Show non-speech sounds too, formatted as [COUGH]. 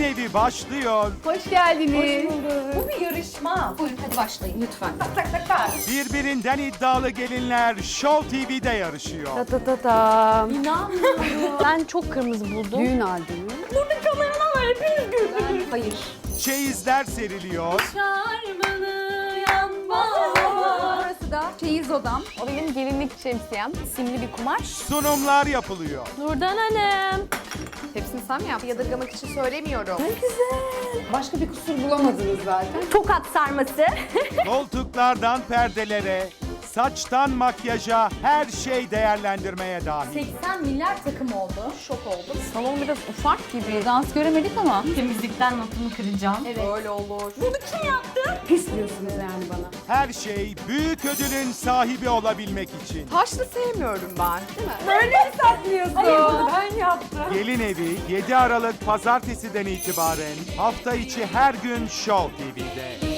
Evi başlıyor. Hoş geldiniz. Bu bir yarışma. Buyurun hadi başlayın. Lütfen. Tak tak tak tak. Birbirinden iddialı gelinler Show TV'de yarışıyor. Ta ta ta ta. İnanmıyorum. [LAUGHS] Ben çok kırmızı buldum. Düğün albümü. Burada kameraman var hepiniz gördünüz. Hayır. Çeyizler seriliyor. Şarmanı yanma. Burası da çeyiz odam. O benim gelinlik şemsiyem. Simli bir kumaş. Sunumlar yapılıyor. Nurdan Hanım. Hepsini sen mi yaptın? Yadırgamak için söylemiyorum. Başka bir kusur bulamadınız zaten. Tokat sarması. [LAUGHS] Koltuklardan perdelere, saçtan makyaja her şey değerlendirmeye dahil. 80 milyar takım oldu. Şok oldum. Salon biraz ufak gibi. Dans göremedik ama. Temizlikten notumu kıracağım. Evet. Böyle olur. Pis diyorsunuz yani bana. Her şey büyük ödülün sahibi olabilmek için. Taşlı sevmiyorum ben. Değil mi? Böyle mi saklıyorsun? Hayır bunu ben yaptım. Gelin Evi 7 Aralık Pazartesi'den itibaren hafta içi her gün Show TV'de.